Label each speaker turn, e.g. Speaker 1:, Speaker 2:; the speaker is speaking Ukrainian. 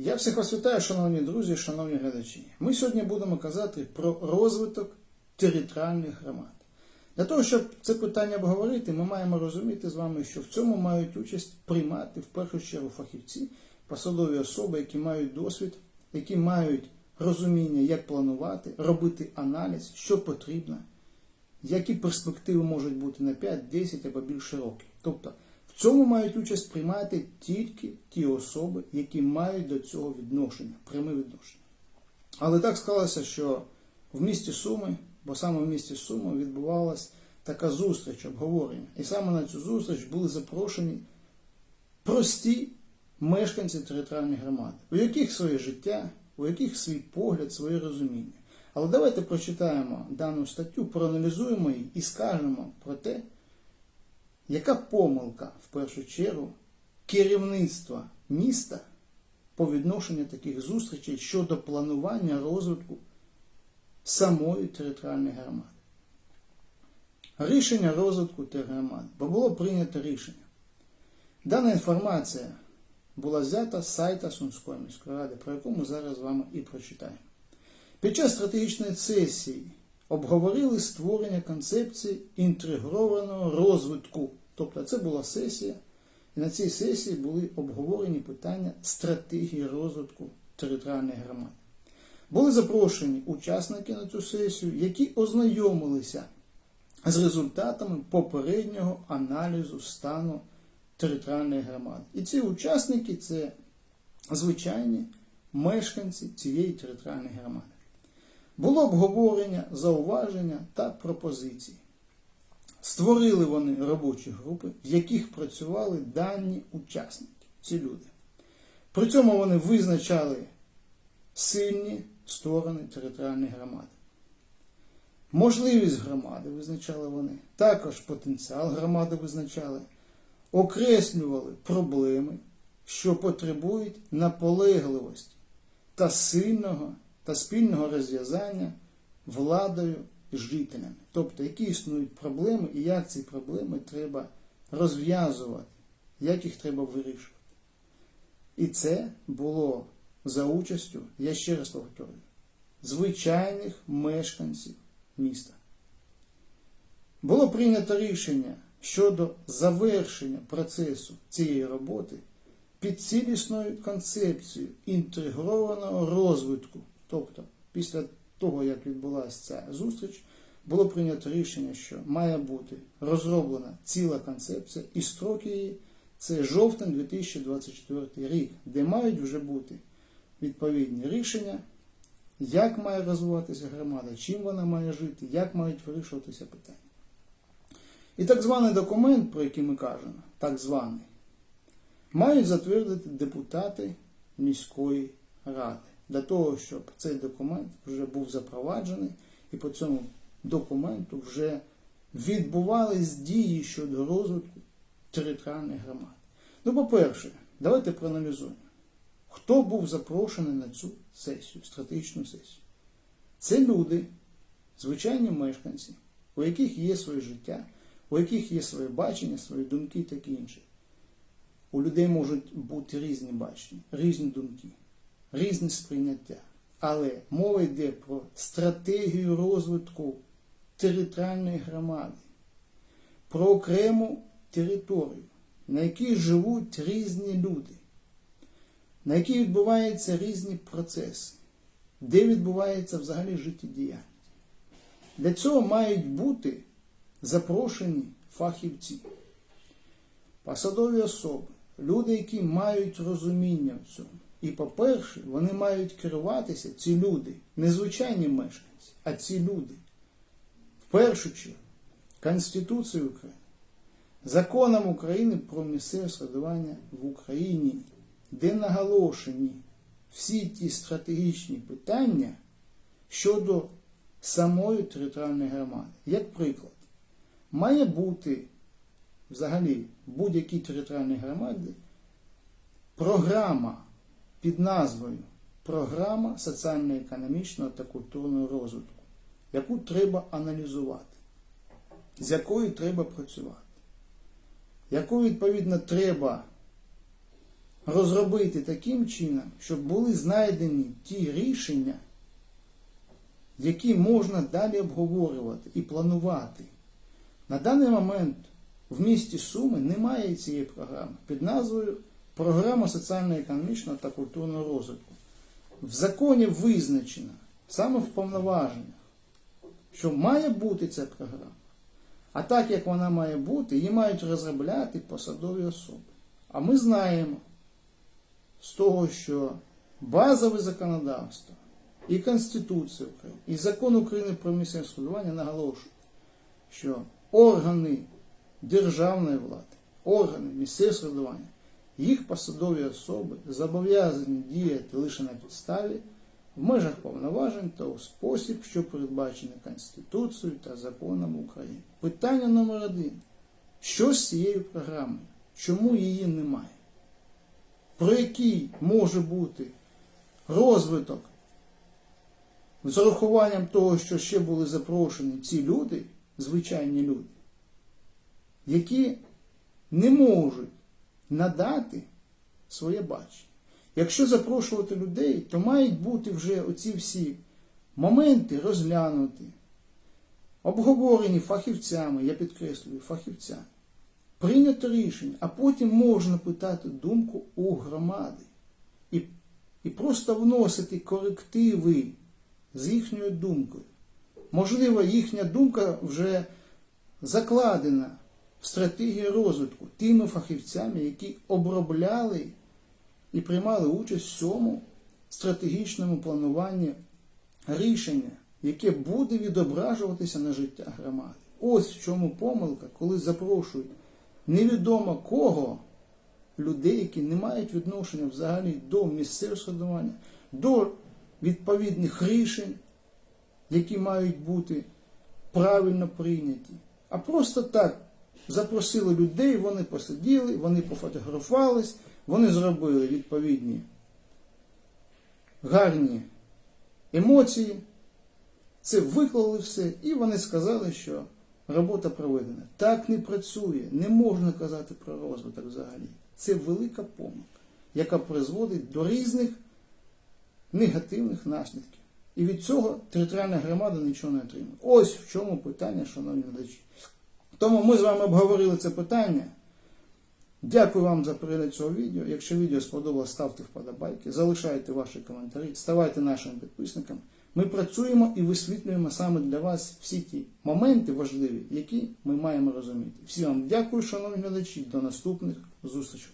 Speaker 1: Я всіх вас вітаю, шановні друзі, шановні глядачі. Ми сьогодні будемо казати про розвиток територіальних громад. Для того, щоб це питання обговорити, ми маємо розуміти з вами, що в цьому мають участь приймати в першу чергу фахівці, посадові особи, які мають досвід, які мають розуміння, як планувати, робити аналіз, що потрібно, які перспективи можуть бути на 5, 10 або більше років. Тобто цьому мають участь приймати тільки ті особи, які мають до цього відношення, пряме відношення. Але так склалося, що в місті Суми, бо саме в місті Суми відбувалася така зустріч, обговорення. І саме на цю зустріч були запрошені прості мешканці територіальної громади, у яких своє життя, у яких свій погляд, своє розуміння. Але давайте прочитаємо дану статтю, проаналізуємо її і скажемо про те, яка помилка в першу чергу керівництва міста по відношенню таких зустрічей щодо планування розвитку самої територіальної громади? Рішення розвитку тергромади, бо було прийнято рішення. Дана інформація була взята з сайта Сумської міської ради, про яку ми зараз з вами і прочитаємо. Під час стратегічної сесії обговорили створення концепції інтегрованого розвитку. Тобто це була сесія, і на цій сесії були обговорені питання стратегії розвитку територіальної громади. Були запрошені учасники на цю сесію, які ознайомилися з результатами попереднього аналізу стану територіальної громади. І ці учасники це звичайні мешканці цієї територіальної громади. Було обговорення, зауваження та пропозиції. Створили вони робочі групи, в яких працювали дані учасники, ці люди. При цьому вони визначали сильні сторони територіальної громади. Можливість громади визначали вони, також потенціал громади визначали, окреслювали проблеми, що потребують наполегливості та сильного та спільного розв'язання владою жителями. Тобто, які існують проблеми і як ці проблеми треба розв'язувати, як їх треба вирішувати. І це було за участю, я ще раз повторюю, звичайних мешканців міста. Було прийнято рішення щодо завершення процесу цієї роботи під цілісною концепцією інтегрованого розвитку. Тобто, після того, як відбулася ця зустріч, було прийнято рішення, що має бути розроблена ціла концепція і строки її це жовтень 2024 рік, де мають вже бути відповідні рішення, як має розвиватися громада, чим вона має жити, як мають вирішуватися питання. І так званий документ, про який ми кажемо, так званий, мають затвердити депутати міської ради для того, щоб цей документ вже був запроваджений і по цьому документу вже відбувались дії щодо розвитку територіальних громад. Ну, по-перше, давайте проаналізуємо, хто був запрошений на цю сесію, стратегічну сесію. Це люди, звичайні мешканці, у яких є своє життя, у яких є своє бачення, свої думки і таке інше. У людей можуть бути різні бачення, різні думки, різні сприйняття. Але мова йде про стратегію розвитку територіальної громади, про окрему територію, на якій живуть різні люди, на якій відбуваються різні процеси, де відбувається взагалі життєдіяльність. Для цього мають бути запрошені фахівці, посадові особи, люди, які мають розуміння в цьому. І, по-перше, вони мають керуватися, ці люди, не звичайні мешканці, а ці люди. В першу чергу, Конституцією України, законом України про місцеве самоврядування в Україні, де наголошені всі ті стратегічні питання щодо самої територіальної громади. Як приклад, має бути взагалі в будь-якій територіальній громаді програма під назвою Програма соціально-економічного та культурного розвитку, яку треба аналізувати, з якою треба працювати, яку, відповідно, треба розробити таким чином, щоб були знайдені ті рішення, які можна далі обговорювати і планувати. На даний момент в місті Суми немає цієї програми під назвою Програма соціально-економічного та культурного розвитку. В законі визначено саме в повноваженнях, що має бути ця програма. А так як вона має бути, її мають розробляти посадові особи. А ми знаємо з того, що базове законодавство і Конституція України, і закон України про місцеве самоврядування наголошують, що органи державної влади, органи місцевого самоврядування, їх посадові особи зобов'язані діяти лише на підставі в межах повноважень та у спосіб, що передбачений Конституцією та законом України. Питання номер один. Що з цією програмою? Чому її немає? Про який може бути розвиток з урахуванням того, що ще були запрошені ці люди, звичайні люди, які не можуть надати своє бачення. Якщо запрошувати людей, то мають бути вже оці всі моменти розглянуті, обговорені фахівцями, я підкреслюю, фахівцями. Прийнято рішення, а потім можна питати думку у громади і, і просто вносити корективи з їхньою думкою. Можливо, їхня думка вже закладена в стратегії розвитку тими фахівцями, які обробляли і приймали участь в цьому стратегічному плануванні рішення, яке буде відображуватися на життя громади. Ось в чому помилка, коли запрошують невідомо кого людей, які не мають відношення взагалі до місцевого самоврядування, до відповідних рішень, які мають бути правильно прийняті. А просто так запросили людей, вони посиділи, вони пофотографувались, вони зробили відповідні гарні емоції, це виклали все, і вони сказали, що робота проведена. Так не працює, не можна казати про розвиток взагалі. Це велика помилка, яка призводить до різних негативних наслідків. І від цього територіальна громада нічого не отримує. Ось в чому питання, шановні глядачі. Тому ми з вами обговорили це питання. Дякую вам за перегляд цього відео. Якщо відео сподобалось, ставте вподобайки, залишайте ваші коментарі, ставайте нашим підписниками. Ми працюємо і висвітлюємо саме для вас всі ті моменти важливі, які ми маємо розуміти. Всім вам дякую, шановні глядачі. До наступних зустрічей.